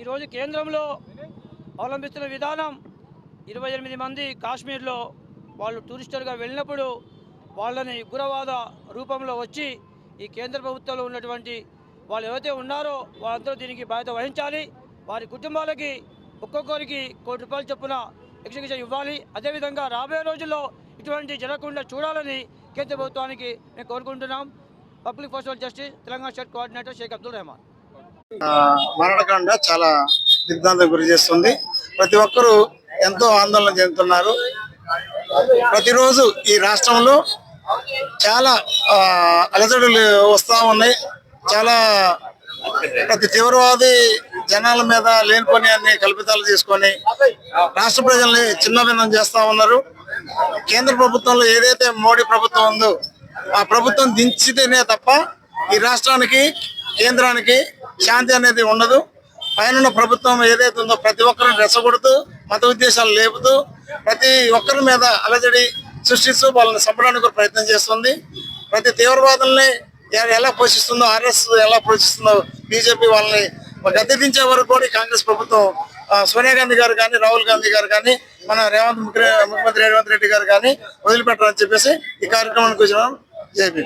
ఈరోజు కేంద్రంలో అవలంబిస్తున్న విధానం ఇరవై ఎనిమిది మంది కాశ్మీర్లో వాళ్ళు టూరిస్టర్గా వెళ్ళినప్పుడు వాళ్ళని ఉగ్రవాద రూపంలో వచ్చి ఈ కేంద్ర ప్రభుత్వంలో ఉన్నటువంటి వాళ్ళు ఎవరైతే ఉన్నారో వాళ్ళందరూ దీనికి బాధ్యత వహించాలి. వారి కుటుంబాలకి ఒక్కొక్కరికి కోటి రూపాయలు చొప్పున ఎగ్జిక్యూషన్ ఇవ్వాలి. అదేవిధంగా రాబోయే రోజుల్లో ఇటువంటి జరగకుండా చూడాలని కేంద్ర ప్రభుత్వానికి మేము కోరుకుంటున్నాం. Public first justice Telangana state coordinator Sheikh Abdul Rehman. మరణకాండ చాలా దిగ్భ్రాంతి గురి చేస్తుంది. ప్రతి ఒక్కరూ ఎంతో ఆందోళన చెందుతున్నారు. ప్రతిరోజు ఈ రాష్ట్రంలో చాలా అలజడులు వస్తూ ఉన్నాయి. చాలా ప్రతి తీవ్రవాది జనాల మీద లేనిపోని అన్ని కల్పితాలు తీసుకొని రాష్ట్ర ప్రజల్ని చిన్నభిన్నం చేస్తా ఉన్నారు. కేంద్ర ప్రభుత్వంలో ఏదైతే మోడీ ప్రభుత్వం ఉందో ఆ ప్రభుత్వం దించితేనే తప్ప ఈ రాష్ట్రానికి కేంద్రానికి శాంతి అనేది ఉండదు. పైన ప్రభుత్వం ఏదైతే ఉందో ప్రతి ఒక్కరిని రెచ్చగొడుతూ మత ఉద్దేశాలు లేపుతూ ప్రతి ఒక్కరి మీద అలజడి సృష్టిస్తూ వాళ్ళని చంపడానికి కూడా ప్రయత్నం చేస్తుంది. ప్రతి తీవ్రవాదుల్ని ఎలా పోషిస్తుందో ఆర్ఎస్ ఎలా పోషిస్తుందో బీజేపీ వాళ్ళని గద్దెదించే వరకు కూడా కాంగ్రెస్ ప్రభుత్వం సోనియా గాంధీ గారు కానీ రాహుల్ గాంధీ గారు కానీ మన రేవంత్ ముఖ్య- ముఖ్యమంత్రి రేవంత్ రెడ్డి గారు కానీ వదిలిపెట్టారని చెప్పేసి ఈ కార్యక్రమానికి వచ్చినాం జేపీ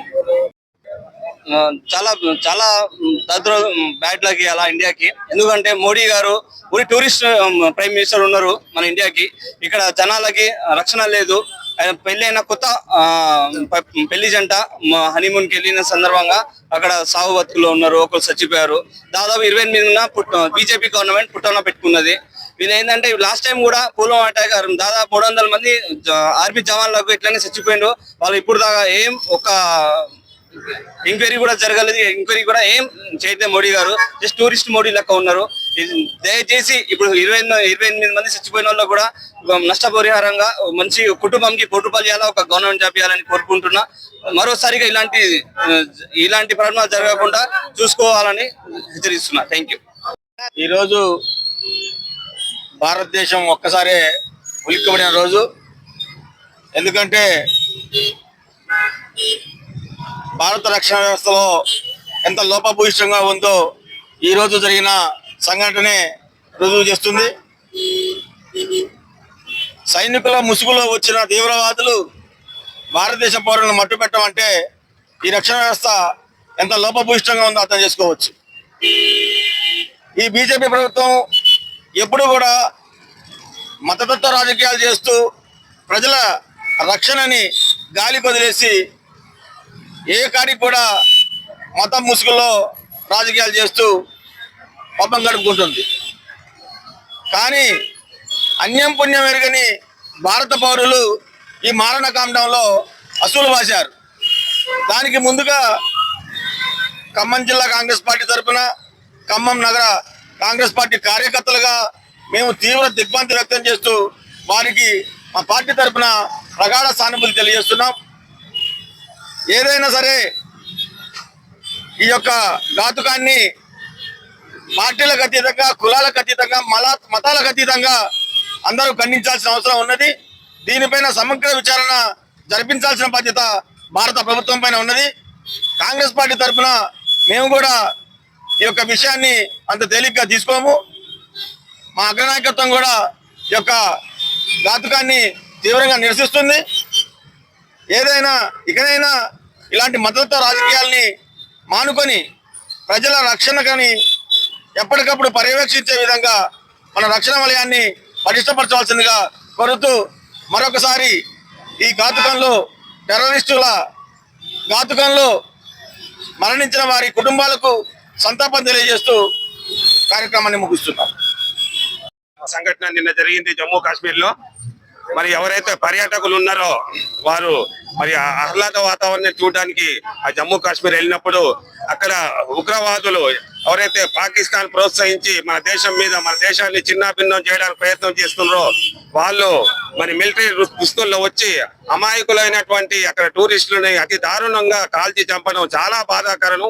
చాలా చాలా దరిద్ర బ్యాడ్ లక్ అలా ఇండియాకి. ఎందుకంటే మోడీ గారు ఊరి టూరిస్ట్ ప్రైమ్ మినిస్టర్ ఉన్నారు మన ఇండియాకి. ఇక్కడ జనాలకి రక్షణ లేదు. పెళ్ళి పెళ్ళైన కొత్త పెళ్ళి జంట హనీమూన్కి వెళ్ళిన సందర్భంగా అక్కడ సాగు బతుకులో ఉన్నారు ఒకరు చచ్చిపోయారు. దాదాపు ఇరవై ఎనిమిదిన పుట్ట బీజేపీ గవర్నమెంట్ పుట్టన పెట్టుకున్నది. వీళ్ళు ఏంటంటే లాస్ట్ టైం కూడా పూలం అటాక్ దాదాపు మూడు వందల మంది ఆర్మీ జవాన్లకు ఇట్లనే చచ్చిపోయిండు వాళ్ళు ఇప్పుడు దాకా ఏం ఒక ఎంక్వైరీ కూడా జరగలేదు. ఎంక్వైరీ కూడా ఏం చైతన్య మోడీ గారు. జస్ట్ టూరిస్ట్ మోడీ లెక్క ఉన్నారు. ఇది దయచేసి ఇప్పుడు ఇరవై ఇరవై ఎనిమిది మంది చచ్చిపోయిన వాళ్ళు కూడా నష్టపరిహారంగా మంచి కుటుంబంకి కోటి రూపాయలు చేయాలా ఒక గవర్నమెంట్ జాబ్ చేయాలని కోరుకుంటున్నా. మరోసారిగా ఇలాంటి ఇలాంటి పరిణామాలు జరగకుండా చూసుకోవాలని హెచ్చరిస్తున్నా. థ్యాంక్ యూ ఈరోజు భారతదేశం ఒక్కసారే ఉలిక్కబడిన రోజు. ఎందుకంటే భారత రక్షణ వ్యవస్థలో ఎంత లోపభూయిష్టంగా ఉందో ఈ రోజు జరిగిన సంఘటనే రుజువు చేస్తుంది. సైనికుల ముసుగులో వచ్చిన తీవ్రవాదులు భారతదేశ పౌరులను మట్టుపెట్టమంటే ఈ రక్షణ వ్యవస్థ ఎంత లోపభూయిష్టంగా ఉందో అర్థం చేసుకోవచ్చు. ఈ బీజేపీ ప్రభుత్వం ఎప్పుడు కూడా మతతత్వ రాజకీయాలు చేస్తూ ప్రజల రక్షణని గాలి వదిలేసి ఏ కాడికి కూడా మతం ముసుగులో రాజకీయాలు చేస్తూ పబ్బం గడుపుకుంటుంది. కానీ అన్యం పుణ్యం ఎరగని భారత పౌరులు ఈ మారణకాండంలో అసూలు బాశారు దానికి ముందుగా ఖమ్మం జిల్లా కాంగ్రెస్ పార్టీ తరఫున ఖమ్మం నగర కాంగ్రెస్ పార్టీ కార్యకర్తలుగా మేము తీవ్ర దిగ్భ్రాంతి వ్యక్తం చేస్తూ వారికి మా పార్టీ తరఫున ప్రగాఢ సానుభూతి తెలియజేస్తున్నాం. ఏదైనా సరే ఈ యొక్క ఘాతుకాన్ని పార్టీలకు అతీతంగా కులాలకు అతీతంగా మల మతాలకు అతీతంగా అందరూ ఖండించాల్సిన అవసరం ఉన్నది. దీనిపైన సమగ్ర విచారణ జరిపించాల్సిన బాధ్యత భారత ప్రభుత్వం పైన ఉన్నది. కాంగ్రెస్ పార్టీ తరఫున మేము కూడా ఈ యొక్క విషయాన్ని అంత తేలిగ్గా తీసుకోము. మా అగ్రనాయకత్వం కూడా ఈ యొక్క ఘాతుకాన్ని తీవ్రంగా నిరసిస్తుంది. ఏదైనా ఇకనైనా ఇలాంటి మద్దతు రాజకీయాల్ని మానుకొని ప్రజల రక్షణ కానీ ఎప్పటికప్పుడు పర్యవేక్షించే విధంగా మన రక్షణ వలయాన్ని పటిష్టపరచవలసిందిగా కోరుతూ మరొకసారి ఈ ఘాతుకంలో టెర్రరిస్టుల ఘాతుకంలో మరణించిన వారి కుటుంబాలకు సంతాపం తెలియజేస్తూ కార్యక్రమాన్ని ముగిస్తున్నాం. సంఘటన నిన్న జరిగింది జమ్మూ కాశ్మీర్లో. మరి ఎవరైతే పర్యాటకులు ఉన్నారో వారు మరి ఆహ్లాద వాతావరణం చూడడానికి ఆ జమ్మూ కాశ్మీర్ వెళ్ళినప్పుడు అక్కడ ఉగ్రవాదులు ఎవరైతే పాకిస్తాన్ ప్రోత్సహించి మన దేశం మీద మన దేశాన్ని చిన్నాభిన్నం చేయడానికి ప్రయత్నం చేస్తున్నారో వాళ్ళు మరి మిలిటరీ దుస్తుల్లో వచ్చి అమాయకులైనటువంటి అక్కడ టూరిస్టులని అతి దారుణంగా కాల్చి చంపడం చాలా బాధాకరం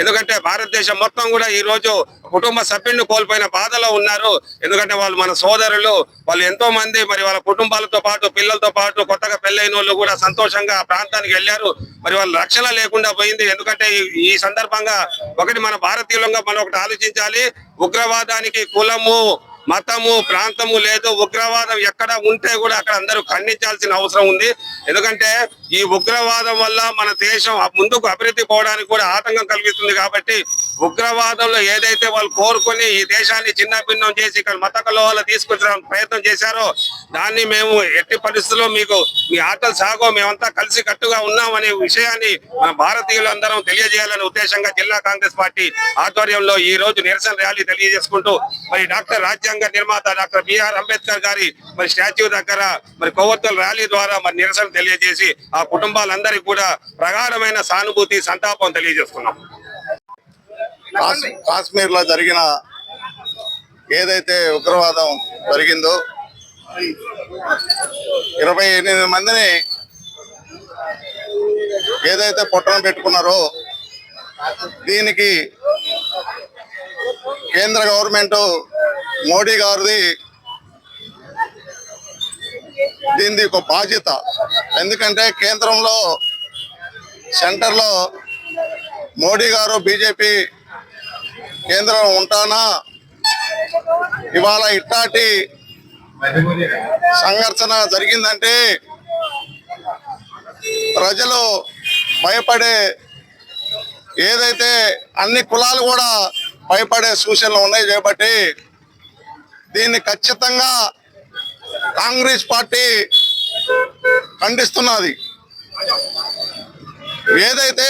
ఎందుకంటే భారతదేశం మొత్తం కూడా ఈ రోజు కుటుంబ సభ్యుడిని కోల్పోయిన బాధలో ఉన్నారు. ఎందుకంటే వాళ్ళు మన సోదరులు వాళ్ళు ఎంతో మంది మరి వాళ్ళ కుటుంబాలతో పాటు పిల్లలతో పాటు కొత్తగా పెళ్ళైన వాళ్ళు కూడా సంతోషంగా ఆ ప్రాంతానికి వెళ్ళారు. మరి వాళ్ళ రక్షణ లేకుండా పోయింది. ఎందుకంటే ఈ సందర్భంగా ఒకటి మన భారతీయులంగా మనం ఒకటి ఆలోచించాలి. ఉగ్రవాదానికి కులము మతము ప్రాంతము లేదు. ఉగ్రవాదం ఎక్కడ ఉంటే కూడా అక్కడ అందరూ ఖండించాల్సిన అవసరం ఉంది. ఎందుకంటే ఈ ఉగ్రవాదం వల్ల మన దేశం ముందుకు అభివృద్ధి పోవడానికి కూడా ఆటంకం కలిగిస్తుంది కాబట్టి ఉగ్రవాదంలో ఏదైతే వాళ్ళు కోరుకొని ఈ దేశాన్ని చిన్న భిన్నం చేసి ఇక్కడ మత కలవాళ్ళు తీసుకొచ్చడానికి ప్రయత్నం చేశారో దాన్ని మేము ఎట్టి పరిస్థితుల్లో మీకు మీ ఆటలు సాగో మేమంతా కలిసి కట్టుగా ఉన్నామనే విషయాన్ని మన భారతీయులందరం తెలియజేయాలనే ఉద్దేశంగా జిల్లా కాంగ్రెస్ పార్టీ ఆధ్వర్యంలో ఈ రోజు నిరసన ర్యాలీ తెలియజేసుకుంటూ మరి డాక్టర్ రాజ్యాంగ నిర్మాత డాక్టర్ బిఆర్ అంబేద్కర్ గారి మరి స్టాచ్యూ దగ్గర మరి కొవ్వొత్తుల ర్యాలీ ద్వారా మరి నిరసన తెలియజేసి ఆ కుటుంబాలందరికీ కూడా ప్రగాఢమైన సానుభూతి సంతాపం తెలియజేస్తున్నాం కాశ్మీర్లో కాశ్మీర్లో జరిగిన ఏదైతే ఉగ్రవాదం జరిగిందో ఇరవై ఎనిమిది మందిని ఏదైతే పొట్టన పెట్టుకున్నారో దీనికి కేంద్ర గవర్నమెంట్ మోడీ గారిది దీనిది ఒక బాధ్యత. ఎందుకంటే కేంద్రంలో సెంటర్లో మోడీ గారు బీజేపీ కేంద్రం ఉంటానా? ఇవాళ ఇట్లాంటి సంఘర్షణ జరిగిందంటే ప్రజలు భయపడే ఏదైతే అన్ని కులాలు కూడా భయపడే సూచనలు ఉన్నాయి కాబట్టి దీన్ని ఖచ్చితంగా కాంగ్రెస్ పార్టీ ఖండిస్తున్నది. ఏదైతే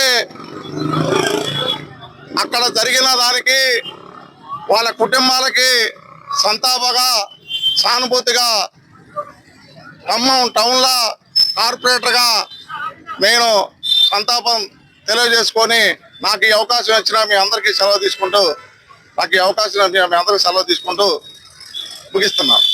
అక్కడ జరిగిన దానికి వాళ్ళ కుటుంబాలకి సంతాపగా సానుభూతిగా ఖమ్మం టౌన్లో కార్పొరేటర్గా నేను సంతాపం తెలియజేసుకొని నాకు ఈ అవకాశం ఇచ్చిన మీ అందరికీ సెలవు తీసుకుంటూ నాకు ఈ అవకాశం ఇచ్చిన మీ అందరికీ సెలవు తీసుకుంటూ ముగిస్తున్నాను